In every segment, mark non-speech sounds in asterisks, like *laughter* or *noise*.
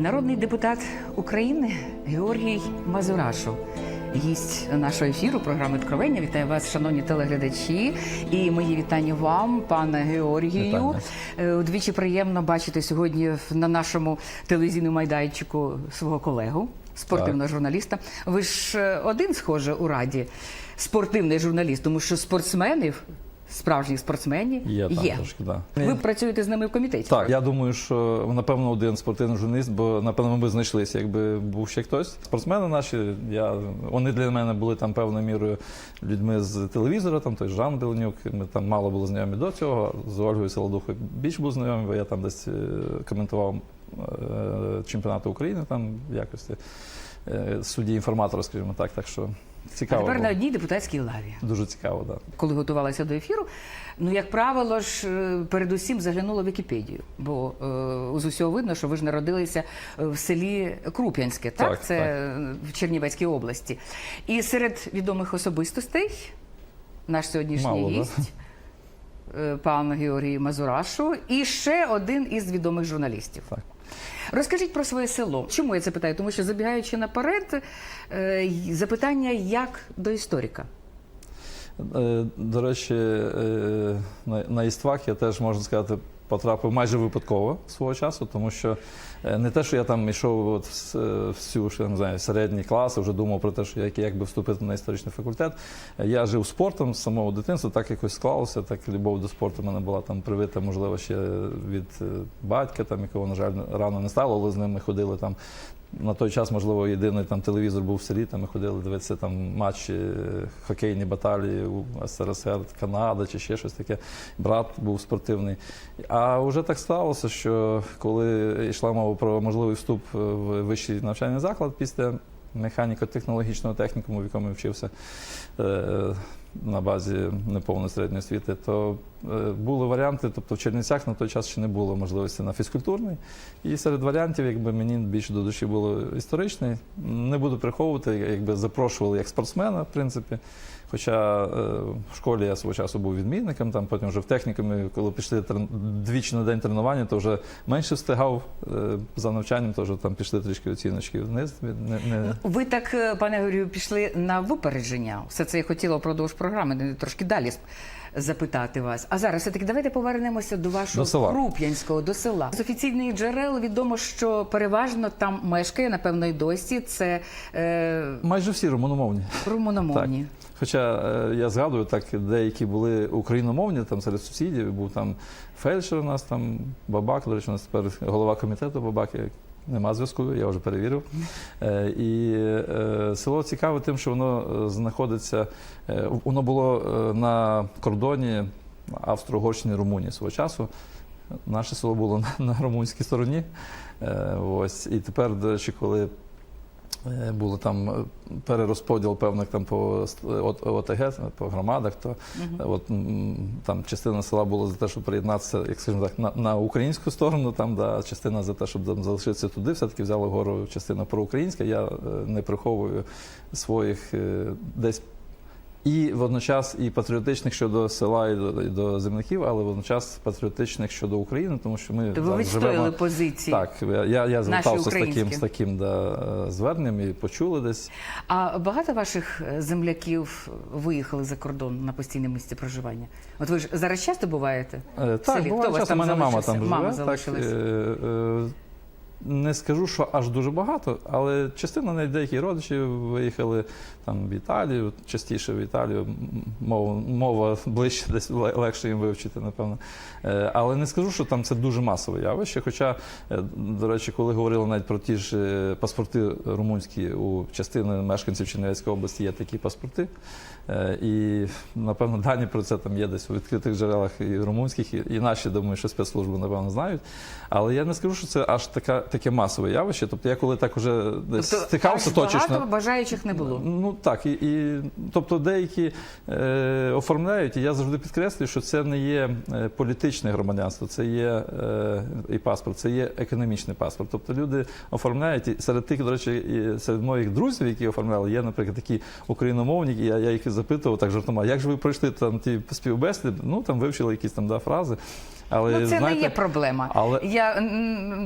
Народний депутат України Георгій Мазурашу. Гість нашого ефіру програми «Откровення». Вітаю вас, шановні телеглядачі, і мої вітання вам, пане Георгію. Вітання. Е, Удвічі приємно бачити сьогодні на нашому телевізійному майданчику свого колегу, спортивного журналіста. Ви ж е, один, схоже, у раді спортивний журналіст, тому що спортсменів, справжніх спортсменів Є там є. трошки, да. Ви працюєте з ними в комітеті? Так, я думаю, що напевно один спортивний журналіст, бо напевно ми б знайшлися, якби був ще хтось. Спортсмени наші, я вони для мене були там певною мірою людьми з телевізора, там той Жан Беленюк. Ми там мало було знайомі до цього. З Ольгою Солодухою більш був знайомий, бо я там десь е, коментував е, чемпіонати України там в якості е, судді інформатора, скажімо так. Так що А цікаво. тепер було. на одній депутатській лаві. Дуже цікаво, так. Да. коли готувалася до ефіру. Ну, як правило ж, е, передусім заглянула в Вікіпедію, бо е, з усього видно, що ви ж народилися е, в селі Круп'янське, так? Так, Це так. в Чернівецькій області. І серед відомих особистостей наш сьогоднішній Мало, гість. е, Пан Георгій Мазурашу і ще один із відомих журналістів. Так. Розкажіть про своє село. Чому я це питаю? Тому що забігаючи наперед, е, запитання як до історика. Е, До речі, е, на, Іствах я теж можна сказати. Потрапив майже випадково свого часу, тому що е, не те, що я там йшов от е, всю що я не знаю, середні класи, вже думав про те, що як, як би вступити на історичний факультет. Я жив спортом з самого дитинства, так якось склалося, так любов до спорту в мене була там привита, можливо, ще від е, батька, там якого, на жаль, рано не стало, але з ним ми ходили там. На той час, можливо, єдиний там телевізор був в селі, там ми ходили дивитися там матчі, е, хокейні баталії у СРСР, Канада чи ще щось таке. Брат був спортивний. А вже так сталося, що коли йшла мова про можливий вступ в вищий навчальний заклад після механіко-технологічного технікуму, в якому я вчився е, на базі неповної середньої освіти, то е, були варіанти, тобто в Чернівцях на той час ще не було можливості на фізкультурний. І серед варіантів, якби мені більше до душі було історичний, не буду приховувати, якби запрошували як спортсмена, в принципі. Хоча е, в школі я свого часу був відмінником, там потім вже в технікумі, коли пішли двічі на день тренування, то вже менше встигав е, за навчанням, то вже там пішли трішки оціночки вниз. Не, не... Ви так, е, пане Георгію, пішли на випередження. Все це я хотіла впродовж програми, трошки далі запитати вас. А зараз все-таки давайте повернемося до вашого До. Круп'янського, до села. З офіційних джерел відомо, що переважно там мешкає, напевно, й досі. Це е, Майже всі румуномовні. румуномовні. Хоча е, я згадую, так деякі були україномовні, там серед сусідів був там фельдшер у нас, там Бабак, до речі, у нас тепер голова комітету Бабак. Нема зв'язку, я вже перевірив. Е, і е, село цікаве тим, що воно е, знаходиться, воно було на кордоні Австро-Угорщини Румунії свого часу. Наше село було *laughs* на, румунській стороні. Ось. І тепер, до речі, коли Було там е, перерозподіл певних там по ст- ОТГ, по громадах, то угу. от там частина села була за те, щоб приєднатися, як скажімо так, на, на українську сторону, там да, частина за те, щоб там залишитися туди, все-таки взяли гору частина проукраїнська. Я е, не приховую своїх е, десь. І водночас і патріотичних щодо села і до, і до земляків, але водночас патріотичних щодо України, тому що ми Ви зараз відстояли живемо позиції. так, я, я, звертався з таким, з таким да, зверненням і почули десь. А багато ваших е, земляків виїхали за кордон на постійне місце проживання? От ви ж зараз часто буваєте? Е, В Так, селі? Хто буває у вас часто, там мене мама там Мама живе. Так, е, е, не скажу, що аж дуже багато, але частина навіть деякі родичі виїхали там в Італію, частіше в Італію. Мова, мова ближче, десь легше їм вивчити, напевно. Е, Але не скажу, що там це дуже масове явище. Хоча, е, до речі, коли говорили навіть про ті ж е, паспорти румунські у частини мешканців Чернівецької області є такі паспорти. І напевно дані про це там є десь у відкритих джерелах і румунських, і наші, думаю, що спецслужби напевно знають. Але я не скажу, що це аж така таке масове явище. Тобто я коли так уже десь стикався точечно. багато бажаючих не було. Ну так, і, і тобто деякі е, оформляють, і я завжди підкреслюю, що це не є е, політичне громадянство, це є е, і паспорт, це є економічний паспорт. Тобто люди оформляють і серед тих, до речі, і серед моїх друзів, які оформляли, є, наприклад, такі україномовні, і я, я їх запитував так жартома, як же ви пройшли там ті співбесіди? Ну там вивчили якісь там да, фрази. Але Ну, це знаєте, не є проблема. але- Я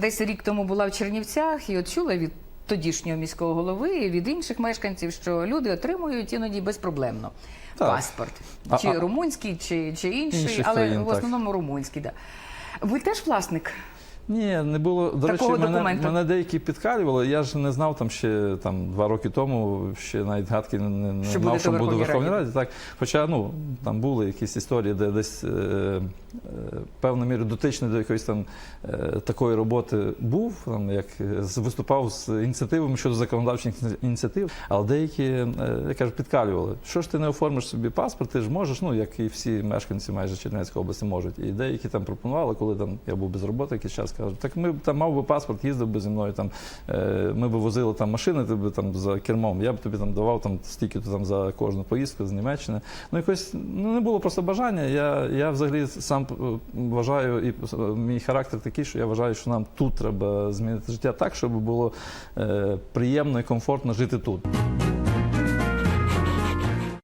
десь рік тому була в Чернівцях і от чула від тодішнього міського голови і від інших мешканців, що люди отримують іноді безпроблемно Так. паспорт, А- чи а- румунський, чи, чи інший, Інших але країн, в так. основному румунський. Да. Ви теж власник? Ні, не було. До Такого речі, мене, документу. мене деякі підкалювали. Я ж не знав там ще там два роки тому, ще навіть гадки не, не, Що будете що в буду в Верховній Верховній Раді. Так, хоча ну там були якісь історії, де десь е, е, певною мірою дотичний до якоїсь там е, такої роботи був, там як е, з- виступав з ініціативами щодо законодавчих ініціатив, але деякі, е, я кажу, підкалювали. Що ж ти не оформиш собі паспорт? Ти ж можеш, ну як і всі мешканці майже Чернівецької області можуть. І деякі там пропонували, коли там я був без роботи якийсь час, кажуть, так ми там мав би паспорт, їздив би зі мною там. е, Ми б возили там машини, ти би там за кермом. Я б тобі там давав там стільки там за кожну поїздку з Німеччини. Ну якось ну не було просто бажання. Я, я взагалі сам е, вважаю, і е, мій характер такий, що я вважаю, що нам тут треба змінити життя так, щоб було е, приємно і комфортно жити тут.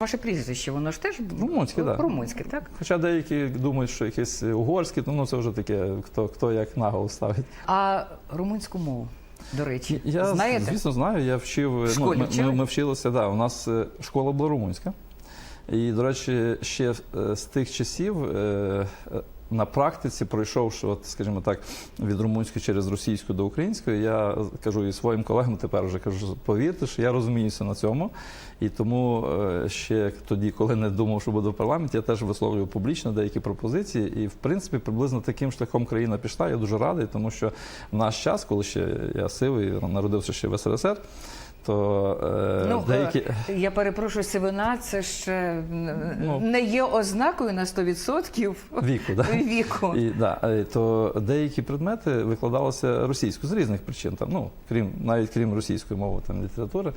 Ваше прізвище, воно ж теж Румунське, так. румунське, так? Хоча деякі думають, що якесь угорське, ну це вже таке, хто, хто як наголос ставить. А румунську мову, до речі, Я знаєте? звісно знаю. Я вчив. В ну, ми, ми, ми вчилися. Да, у нас е, школа була румунська. І, до речі, ще е, з тих часів е, на практиці, пройшовши, от, скажімо так, від румунської через російську до української, я кажу і своїм колегам тепер вже кажу, повірте, що я розуміюся на цьому. І тому е, ще тоді, коли не думав, що буду в парламенті, я теж висловлював публічно деякі пропозиції. І в принципі, приблизно таким шляхом країна пішла. Я дуже радий, тому що в наш час, коли ще я сивий, народився ще в СРСР, то е, Ну, деякі. е, я перепрошую, сивина це ще Ну. не є ознакою на 100% Віку, да? *laughs* віку. І, да, е, то деякі предмети викладалися російською з різних причин, там, ну, крім, навіть крім російської мови, там, літератури.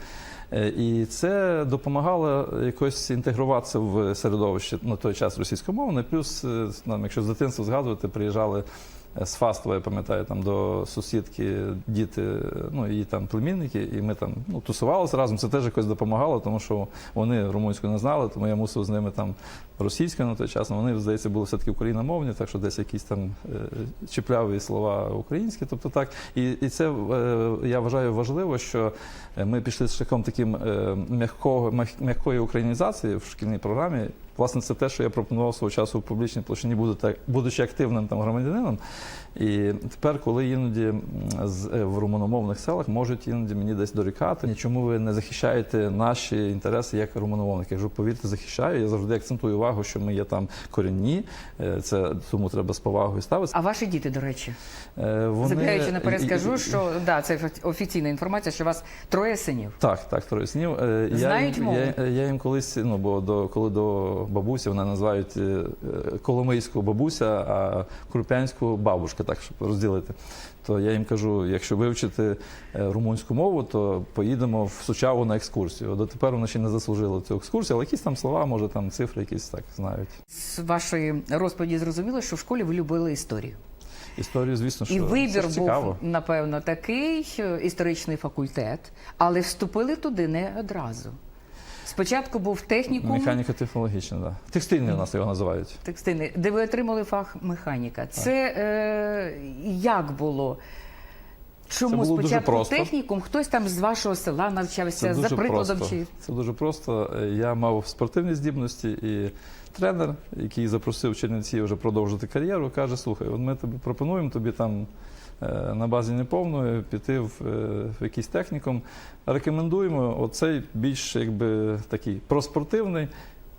Е, І це допомагало якось інтегруватися в середовище на той час російськомовне. Плюс, е, нам, якщо з дитинства згадувати, приїжджали е, з Фастова, я пам'ятаю, там до сусідки діти, ну її там племінники, і ми там ну, тусувалися разом. Це теж якось допомагало, тому що вони румунську не знали, тому я мусив з ними там російською на той час. Ну, Вони, здається, були все-таки україномовні, так що десь якісь там е, чіпляві слова українські. Тобто так. І, і це е, я вважаю важливо, що ми пішли з шляхом таким е, м'якої українізації в шкільній програмі. Власне, це те, що я пропонував свого часу в публічній площині, будучи, активним там громадянином. І тепер, коли іноді е, в румуномовних селах можуть іноді мені десь дорікати, чому ви не захищаєте наші інтереси як румуномовники? Я кажу, повірте, захищаю. Я завжди акцентую увагу, що ми є там корінні. Е, Це тому треба з повагою ставитися. А ваші діти, до речі, Е, Вони... забігаючи наперед, скажу, що да, це офі- офіційна інформація, що у вас троє синів. Так, так, троє снів. Е, Знають я, мову? я, я їм колись, ну бо до коли до бабусі вони називають е, Коломийську бабуся, а Крупянську бабушка, так щоб розділити. То я їм кажу: якщо вивчити е, румунську мову, то поїдемо в Сучаву на екскурсію. Дотепер вони ще не заслужили цю екскурсію, але якісь там слова, може там цифри якісь так знають. З вашої розповіді зрозуміло, що в школі ви любили історію. Історію, звісно, що І вибір був, цікаво. напевно, такий е, історичний факультет, але вступили туди не одразу. Спочатку був технікум Механіко-технологічна, да. Текстильний у нас його називають. текстильний, де ви отримали фах механіка. Це е, як було? Чому Це було дуже спочатку просто. технікум, хтось там з вашого села навчався, за прикладом просто. чи Це дуже просто. Я мав спортивні здібності, і тренер, який запросив Чернівці вже продовжити кар'єру, каже: слухай, от ми тобі пропонуємо тобі там. Е, На базі неповної піти в, е, в якийсь технікум. Рекомендуємо оцей більш якби такий проспортивний,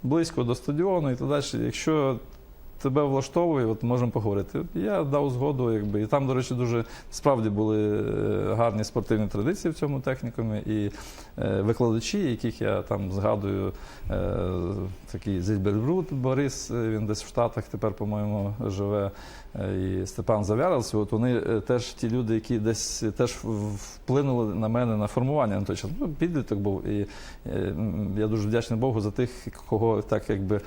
близько до стадіону і так далі. Якщо тебе влаштовує, от можемо поговорити. Я дав згоду, якби і там, до речі, дуже справді були е, гарні спортивні традиції в цьому технікумі, і е, викладачі, яких я там згадую, е, такий Зільбербрут Борис, він десь в Штатах тепер, по-моєму, живе. І Степан Завярас, от вони теж ті люди, які десь теж вплинули на мене на формування на той час. Ну, підліток був. І я дуже вдячний Богу за тих, кого так якби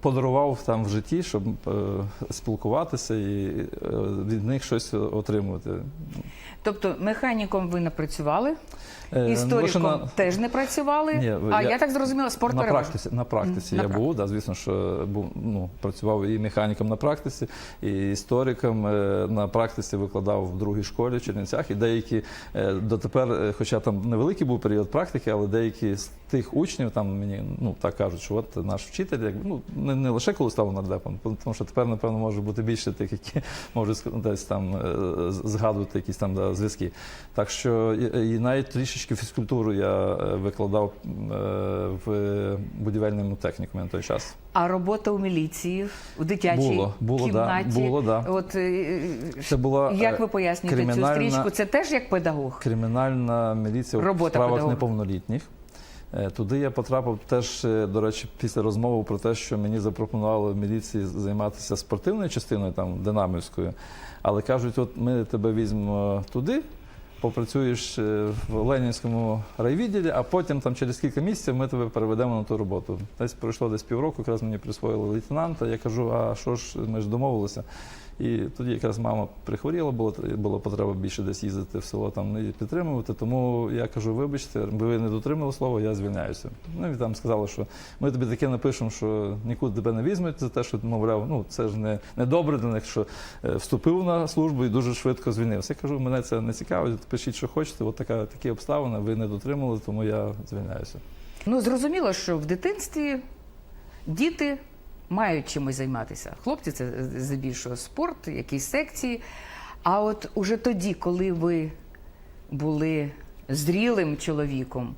подарував там в житті. Батьки, щоб е, спілкуватися і е, від них щось отримувати. Тобто механіком ви не працювали, Е, істориком лише на- теж не працювали. Ні, а я- я, так зрозуміла, спорт на практиці, на практиці Мгм, я на був, да, звісно, що був, ну, працював і механіком на практиці, і істориком е, на практиці викладав в другій школі в Чернівцях. І деякі е, дотепер, е, хоча там невеликий був період практики, але деякі з тих учнів там мені ну так кажуть, що от наш вчитель, як ну не, не лише коли став нардепом, тому що тепер, напевно, може бути більше тих, які *laughs* можуть десь там е, згадувати якісь там зв'язки. Так що і, і навіть трішечки фізкультуру я е, викладав е, в будівельному технікумі на той час. А робота у міліції, у дитячій Було, було, да, було, да. От е, Це була як ви пояснюєте цю стрічку? Це теж як педагог? кримінальна міліція Робота в справах педагог. неповнолітніх. Е, Туди я потрапив теж, е, до речі, після розмови про те, що мені запропонували в міліції займатися спортивною частиною, там динамівською. Але кажуть, от ми тебе візьмемо туди, попрацюєш е, в Ленінському райвідділі, а потім там через кілька місяців ми тебе переведемо на ту роботу. Десь пройшло десь півроку, якраз мені присвоїли лейтенанта. Я кажу, а що ж, ми ж домовилися. І тоді якраз мама прихворіла, було було потреба більше десь їздити в село там і підтримувати. Тому я кажу, вибачте, ви не дотримали слова, я звільняюся. Ну і там сказали, що ми тобі таке напишемо, що нікуди тебе не візьмуть за те, що мовляв, ну це ж не, не добре для них, що е, вступив на службу і дуже швидко звільнився. Я кажу, мене це не цікавить. Пишіть, що хочете. От така такі обставини. Ви не дотримали, тому я звільняюся. Ну зрозуміло, що в дитинстві діти мають чимось займатися. Хлопці це здебільшого спорт, якісь секції. А от уже тоді, коли ви були зрілим чоловіком,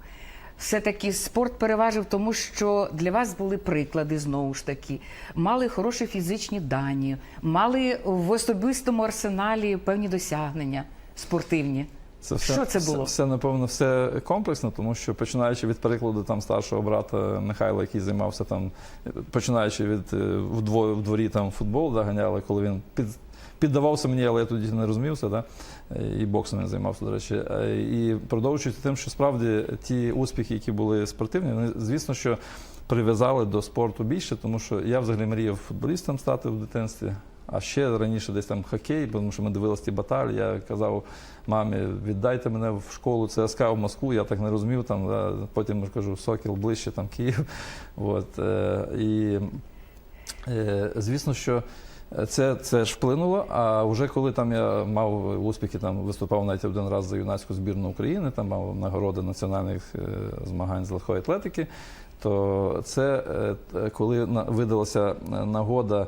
все-таки спорт переважив, тому що для вас були приклади знову ж таки, мали хороші фізичні дані, мали в особистому арсеналі певні досягнення спортивні. Це все, Що це було? Все, напевно, все комплексно, тому що починаючи від перекладу там старшого брата Михайла, який займався там, починаючи від е, в дво- в дворі там футбол да, ганяли, коли він під, піддавався мені, але я тоді не розумівся, да? е, і боксом він займався, до речі. Е, І продовжуючи тим, що справді ті успіхи, які були спортивні, вони, звісно, що прив'язали до спорту більше, тому що я взагалі мріяв футболістом стати в дитинстві. А ще раніше десь там хокей, тому що ми дивилися ті баталії. Я казав мамі, віддайте мене в школу ЦСКА в Москву. Я так не розумів. Там да, потім кажу, Сокіл ближче, там Київ. *laughs* От, е, і е, звісно, що. Це, це ж вплинуло. А вже коли там я мав успіхи, там виступав навіть один раз за юнацьку збірну України, там мав нагороди національних е, змагань з легкої атлетики, то це коли видалася нагода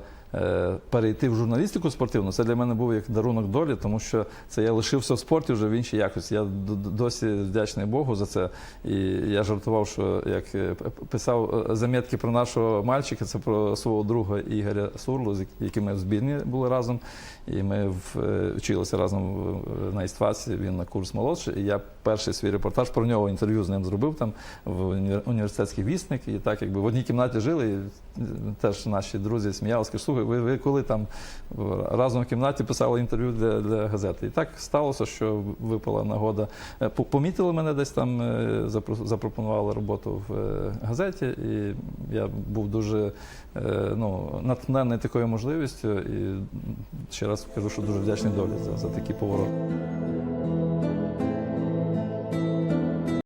перейти в журналістику спортивну, це для мене був як дарунок долі, тому що це я лишився в спорті вже в іншій якості. Я досі вдячний Богу за це. І я жартував, що як е, писав е, замітки про нашого мальчика, це про свого друга Ігоря Сурлу, з як- яким ми в збірні були разом. І ми е, вчилися разом на істфасі, він на курс молодший. І я перший свій репортаж про нього інтерв'ю з ним зробив там в універ- університетський вісник. І так якби в одній кімнаті жили. І е, теж наші друзі сміялися, слухай, ви, ви коли там разом в кімнаті писали інтерв'ю для, для газети. І так сталося, що випала нагода. Е, Помітили мене десь там, е, запропонували роботу в е, газеті, і я був дуже е, ну, натхнений такою можливістю. І ще раз кажу, що дуже вдячний долі за, за такий поворот.